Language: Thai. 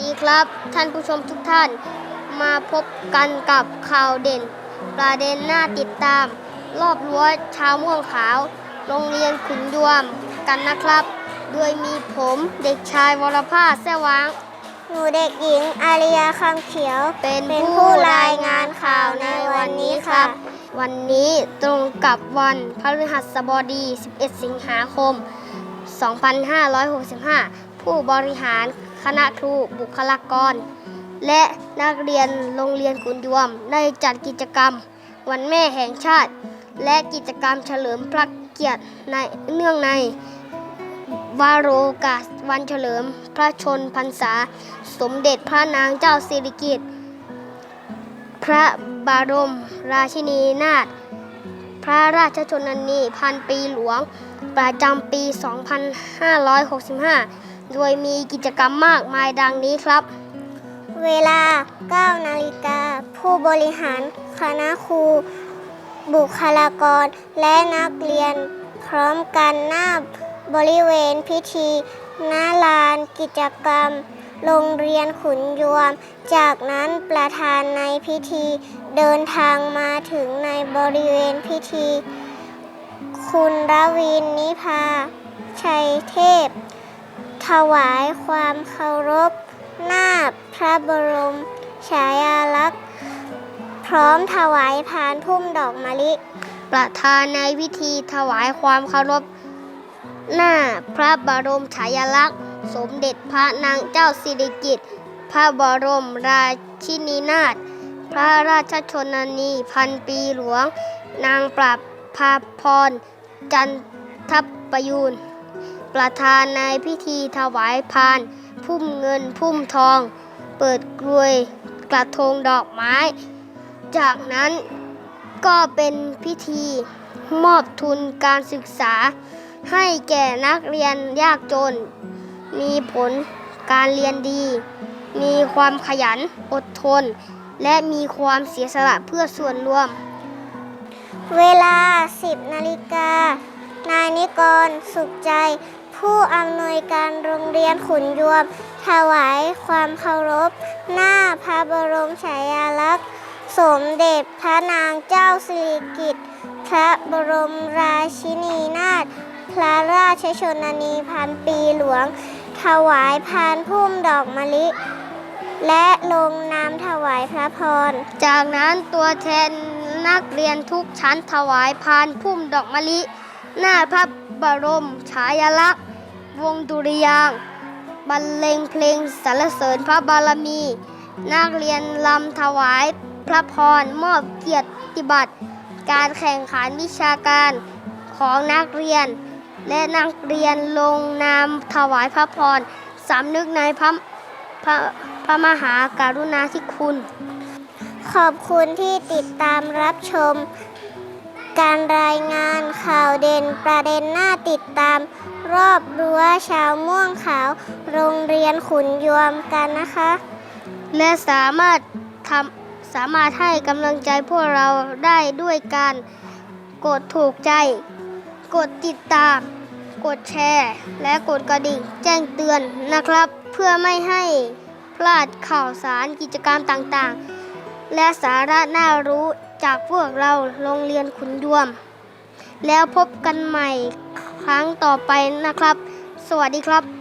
ดีครับ ท่านผู้ชมทุกท่าน มาพบกันกับข่าวเด่น ประเด็นน่าติดตาม รอบรั้วชาวม่วงขาว โรงเรียนขุนยวมกันนะครับ โดยมีผมเด็กชายวรภาสแสวางหนูเด็กหญิงอาริยาคำเขียว เป็นเป็นผู้ผู้รารายยงางานนข่าข่าววในในวัวันนนี้นี้คครัรับบวันนี้ตรงกับวันพฤหัสบดี 11 สิงหาคม 2565 ผู้บริหาร คณะครูบุคลากร และนักเรียนโรงเรียนขุนยวม ได้จัดกิจกรรม วันแม่แห่งชาติ และกิจกรรมเฉลิมพระเกียรติในเนื่องในวาโรกาสวันเฉลิม พระชนพรรษา สมเด็จพระนางเจ้าสิริกิติ์พระบารม ราชินีนาถพระราชชนนีพันปีหลวง ประจำปี 2565 โดยมีกิจกรรมมากมายดังนี้ครับ เวลา 9 นาฬิกา ผู้บริหารคณะครู บุคลากร และนักเรียน พร้อมกันหน้าบริเวณพิธีหน้าลานกิจกรรม โรงเรียนขุนยวม จากนั้นประธานในพิธีเดินทางมาถึงในบริเวณพิธี คุณรวินนิพา ชัยเทพ ถวายความเคารพหน้าพระบรมฉายาลักษณ์ พร้อมถวายพานพุ่มดอกมะลิ ประธานในพิธีถวายความเคารพหน้าพระบรมฉายาลักษณ์ สมเด็จพระนางเจ้าสิริกิติ์พระบรมราชินีนาถพระราชชนนีพันปีหลวง นางปราบภาพรจันทประยูน ประธานในพิธีถวายพาน พุ่มเงินพุ่มทอง เปิดกลวยกระทงดอกไม้ จากนั้นก็เป็นพิธีมอบทุนการศึกษา ให้แก่นักเรียนยากจน มีผลการเรียนดี มีความขยันอดทน และมีความเสียสละเพื่อส่วนรวม เวลา 10นาฬิกานายนิกรสุขใจ ผู้อำนวยการโรงเรียนขุนยวม ถวายความเคารพ หน้าพระบรมฉายาลักษณ์ สมเด็จพระนางเจ้าสิริกิติ์พระบรมราชินีนาถพระราชชนนีพันปีหลวง ถวายพานพุ่มดอกมะลิ และลงนามถวายพระพร จากนั้นตัวแทนนักเรียนทุกชั้นถวายพานพุ่มดอกมะลิ หน้าพระบรมฉายาลักษณ์ วงดุริยางบรรเลงเพลงสรรเสริญพระบารมี นักเรียนลำถวายพระพรมอบเกียรติบัตร การแข่งขันวิชาการของนักเรียน และนักเรียนลงนามถวายพระพรสำนึกในพระพระพระมหากรุณาธิคุณ ขอบคุณที่ติดตามรับชม การรายงานข่าวเด่นประเด็นน่าติดตาม รอบรั้วชาวม่วงขาว โรงเรียนขุนยวมกันนะคะ และสามารถทำสามารถให้กำลังใจพวกเราได้ด้วยการกดถูกใจ กดติดตาม กดแชร์ และกดกระดิ่งแจ้งเตือนนะครับ เพื่อไม่ให้พลาดข่าวสารกิจกรรมต่างๆ และสาระน่ารู้ จากพวกเราโรงเรียนขุนยวม แล้วพบกันใหม่ครั้งต่อไปนะครับ สวัสดีครับ